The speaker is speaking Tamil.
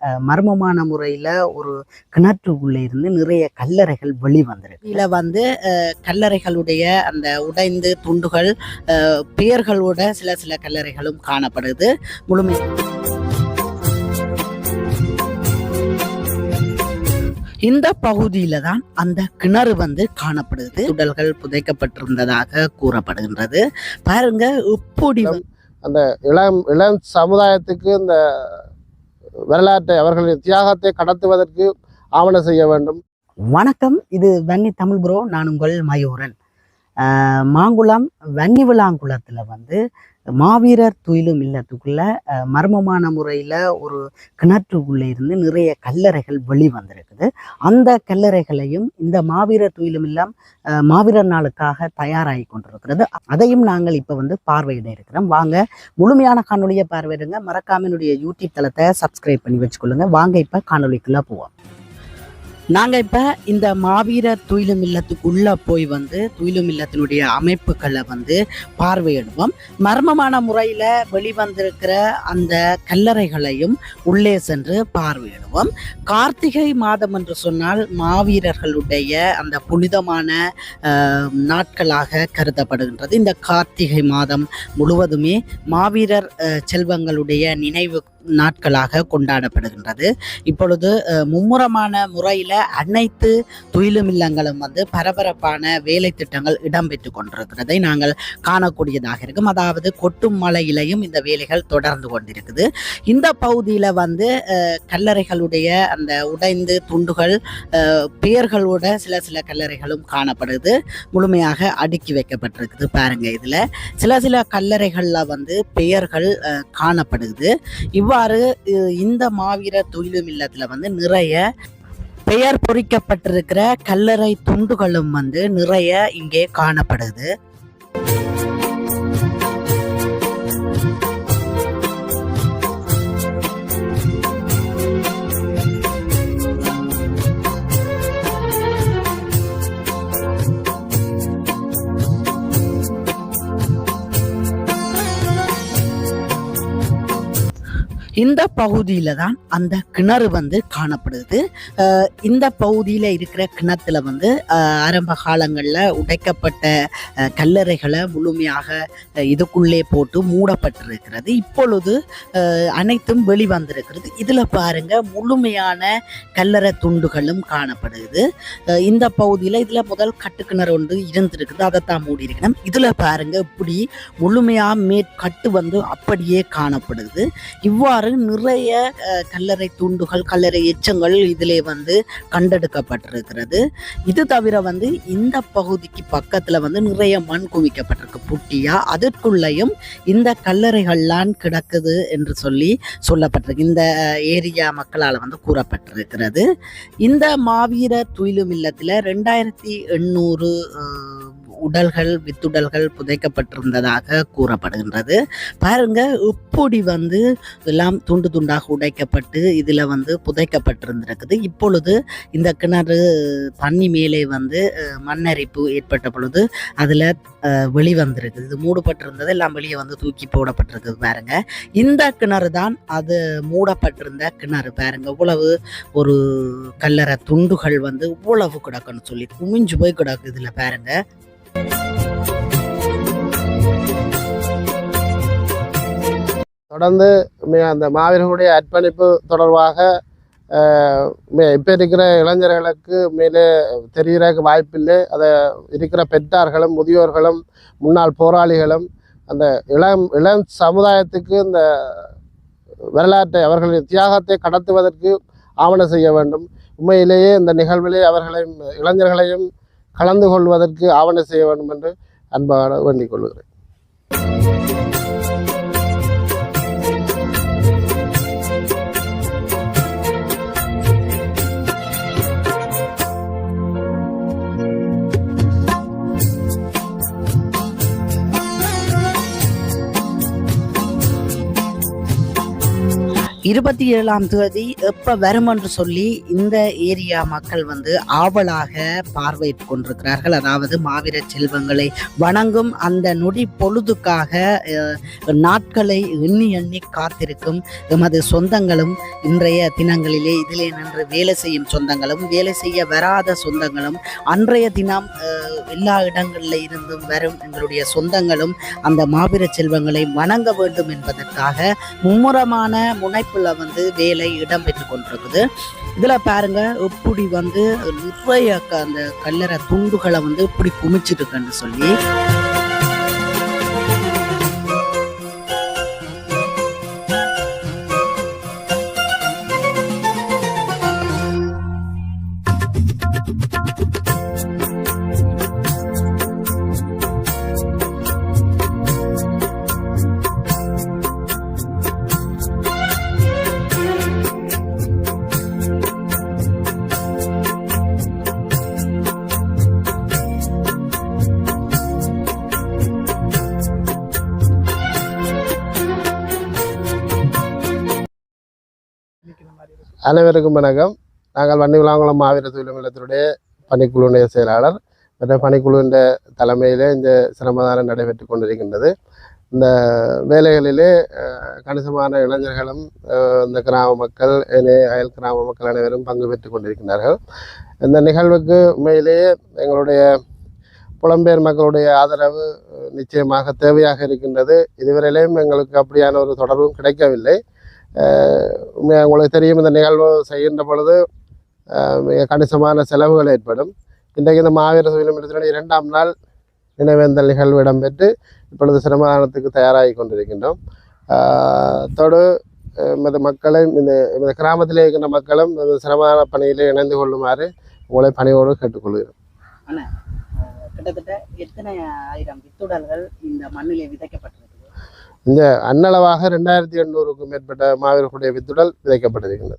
அஹ், மர்மமான முறையில ஒரு கிணற்றுக்குள்ள இருந்து நிறைய கல்லறைகள் வெளிவந்திருக்கு இதுல வந்து கல்லறைகளுடைய அந்த உடைந்து துண்டுகள் பெயர்களோட சில சில கல்லறைகளும் காணப்படுது. முழுமை இந்த பகுதியில தான் அந்த கிணறு வந்து காணப்படுது. உடல்கள் புதைக்கப்பட்டிருந்ததாக கூறப்படுகின்றது. பாருங்க வந்து அந்த இளம் இளம் சமுதாயத்துக்கு இந்த வரலாற்றை அவர்களின் தியாகத்தை கடத்துவதற்கு ஆவண செய்ய வேண்டும். வணக்கம் இது வன்னி தமிழ் புரோ. நான் உங்கள் மயூரன். மாங்குளம் வன்னி வந்து மாவீரர் துயிலும் இல்லத்துக்குள்ள மர்மமான முறையில் ஒரு கிணற்றுக்குள்ளே இருந்து நிறைய கல்லறைகள் வெளிவந்திருக்குது. அந்த கல்லறைகளையும் இந்த மாவீரர் துயிலும் இல்லம் மாவீரர் நாளுக்காக தயாராகி கொண்டிருக்கிறது. அதையும் நாங்கள் இப்போ வந்து பார்வையிட இருக்கிறோம். வாங்க முழுமையான காணொலியை பார்வையிடுங்க. மறக்காமனுடைய யூடியூப் தளத்தை சப்ஸ்கிரைப் பண்ணி வச்சுக்கொள்ளுங்க. வாங்க இப்போ காணொலிக்குள்ளே போவோம். நாங்கள் இப்போ இந்த மாவீரர் துயிலும் இல்லத்துக்குள்ள போய் வந்து துயிலும் இல்லத்தினுடைய அமைப்புகளை வந்து பார்வையிடுவோம். மர்மமான முறையில் வெளிவந்திருக்கிற அந்த கல்லறைகளையும் உள்ளே சென்று பார்வையிடுவோம். கார்த்திகை மாதம் என்று சொன்னால் மாவீரர்களுடைய அந்த புனிதமான நாட்களாக கருதப்படுகின்றது. இந்த கார்த்திகை மாதம் முழுவதுமே மாவீரர் செல்வங்களுடைய நினைவு நாட்களாக கொண்டாடப்படுகின்றது. இப்பொழுது மும்முரமான முறையில் அனைத்து துயிலும் இல்லங்களும் வந்து பரபரப்பான வேலை திட்டங்கள் இடம்பெற்று கொண்டிருக்கிறதை நாங்கள் காணக்கூடியதாக இருக்கும். அதாவது கொட்டும் மலையிலையும் இந்த வேலைகள் தொடர்ந்து கொண்டிருக்குது. இந்த பகுதியில் வந்து கல்லறைகளுடைய அந்த உடைந்து துண்டுகள் பெயர்களோட சில சில கல்லறைகளும் காணப்படுது. முழுமையாக அடுக்கி வைக்கப்பட்டிருக்குது பாருங்க இதில். சில சில கல்லறைகளில் வந்து பெயர்கள் காணப்படுது. இவ்வாறு இவ்வாறு இந்த மாவீரர் தொழிலும் இல்லத்துல வந்து நிறைய பெயர் பொறிக்கப்பட்டிருக்கிற கல்லறை துண்டுகளும் வந்து நிறைய இங்கே காணப்படுது. இந்த பகுதியில தான் அந்த கிணறு வந்து காணப்படுது. இந்த பகுதியில இருக்கிற கிணத்துல வந்து ஆரம்ப காலங்களில் உடைக்கப்பட்ட கல்லறைகளை முழுமையாக இதுக்குள்ளே போட்டு மூடப்பட்டிருக்கிறது. இப்பொழுது அனைத்தும் வெளிவந்திருக்கிறது. இதில் பாருங்க முழுமையான கல்லறை துண்டுகளும் காணப்படுது. இந்த பகுதியில் இதில் முதல் கட்டுக்கிணறு ஒன்று இருந்திருக்குது. அதைத்தான் மூடி இருக்கணும் இதில் பாருங்க இப்படி முழுமையாக மேற்கட்டு வந்து அப்படியே காணப்படுது. இவ்வாறு நிறைய கல்லறை துண்டுகள் கல்லறை எச்சங்கள் இதிலே வந்து கண்டெடுக்கப்பட்டிருக்கிறது. இது தவிர வந்து இந்த பகுதிக்கு பக்கத்தில் வந்து நிறைய மண் குவிக்கப்பட்டிருக்கு புட்டியா. அதற்குள்ளேயும் இந்த கல்லறைகள்லாம் கிடக்குது என்று சொல்லி சொல்லப்பட்டிருக்கு. இந்த ஏரியா மக்களால் வந்து கூறப்பட்டிருக்கிறது. இந்த மாவீரர் துயிலும் இல்லத்தில் ரெண்டாயிரத்தி எண்ணூறு உடல்கள் வித்துடல்கள் புதைக்கப்பட்டிருந்ததாக கூறப்படுகின்றது. பாருங்க இப்படி வந்து எல்லாம் துண்டு துண்டாக உடைக்கப்பட்டு இதில் வந்து புதைக்கப்பட்டிருந்திருக்குது. இப்பொழுது இந்த கிணறு தண்ணி மேலே வந்து மண்ணரிப்பு ஏற்பட்ட பொழுது அதில் வெளிவந்திருக்குது இது மூடப்பட்டிருந்தது எல்லாம் வெளியே வந்து தூக்கி போடப்பட்டிருக்குது பாருங்க. இந்த கிணறு தான் அது மூடப்பட்டிருந்த கிணறு பாருங்க. இவ்வளவு ஒரு கல்லறை துண்டுகள் வந்து இவ்வளவு கிடக்குன்னு சொல்லி குமிஞ்சு போய் கிடக்கு இதில் பாருங்க. தொடர்ந்து மே- அந்த மாவீரர்களுடைய அர்ப்பணிப்பு தொடர்பாக இப்போ மே- இருக்கிற இளைஞர்களுக்கு மேலே தெரிகிறதுக்கு வாய்ப்பில்லை. அதை இருக்கிற பெற்றார்களும் முதியோர்களும் முன்னாள் போராளிகளும் அந்த இளம் இளம் சமுதாயத்துக்கு இந்த வரலாற்றை அவர்களின் தியாகத்தை கடத்துவதற்கு ஆவண செய்ய வேண்டும். உண்மையிலேயே இந்த நிகழ்விலே அவர்களையும் இளைஞர்களையும் கலந்து கொள்வதற்கு ஆவண செய்ய வேண்டும் என்று அன்பாக வேண்டிக் கொள்கிறேன். இருபத்தி ஏழாம் தேதி எப்போ வரும் என்று சொல்லி இந்த ஏரியா மக்கள் வந்து ஆவலாக பார்வையிட்டு கொண்டிருக்கிறார்கள். அதாவது மாவீர செல்வங்களை வணங்கும் அந்த நொடி பொழுதுக்காக நாட்களை எண்ணி எண்ணி காத்திருக்கும் எமது சொந்தங்களும் இன்றைய தினங்களிலே இதிலே நின்று வேலை செய்யும் சொந்தங்களும் வேலை செய்ய வராத சொந்தங்களும் அன்றைய தினம் எல்லா இடங்களில் இருந்தும் வரும் எங்களுடைய சொந்தங்களும் அந்த மாவீர செல்வங்களை வணங்க வேண்டும் என்பதற்காக மும்முரமான வாய்ப்பில் வந்து வேலை இடம்பெற்று கொண்டிருக்குது இதுல பாருங்க இப்படி வந்து நிறைய க- அந்த கல்லறை துண்டுகளை வந்து இப்படி குமிச்சிட்டு இருக்குன்னு சொல்லி அனைவருக்கும் வணக்கம். நாங்கள் வன்னி விளாங்குளம் மாவீர தொழில் நிலையத்தினுடைய பணிக்குழுடைய செயலாளர் மற்ற பணிக்குழுவின் தலைமையிலே இந்த சிரமதானம் நடைபெற்று கொண்டிருக்கின்றது. இந்த வேலைகளிலே கணிசமான இளைஞர்களும் இந்த கிராம மக்கள் ஏனைய அயல் கிராம மக்கள் அனைவரும் பங்கு பெற்று கொண்டிருக்கின்றார்கள். இந்த நிகழ்வுக்கு உண்மையிலேயே எங்களுடைய புலம்பெயர் மக்களுடைய ஆதரவு நிச்சயமாக தேவையாக இருக்கின்றது. இதுவரையிலேயும் எங்களுக்கு அப்படியான ஒரு தொடர்பும் கிடைக்கவில்லை. உங்களுக்கு தெரியும் இந்த நிகழ்வு செய்கின்ற பொழுது மிக கணிசமான செலவுகள் ஏற்படும். இன்றைக்கு இந்த மாவீர சுயநிலையத்தினுடைய இரண்டாம் நாள் நினைவேந்தல் நிகழ்வு இடம்பெற்று இப்பொழுது சிரமதானத்துக்கு தயாராகி கொண்டிருக்கின்றோம். தொடு அத்தோடு மக்களும் இந்த கிராமத்திலே இருக்கின்ற மக்களும் இந்த சிரமதான பணியிலே இணைந்து கொள்ளுமாறு உங்களை பணியோடு கேட்டுக்கொள்கிறோம். கிட்டத்தட்ட எத்தனை ஆயிரம் வித்துடல்கள் இந்த மண்ணிலே விதைக்கப்பட்டது இந்த அன்னளவாக ரெண்டாயிரத்தி எண்ணூறுக்கும் மேற்பட்ட மாவீரர்களுடைய வித்துடல் விதைக்கப்பட்டிருக்கின்றது.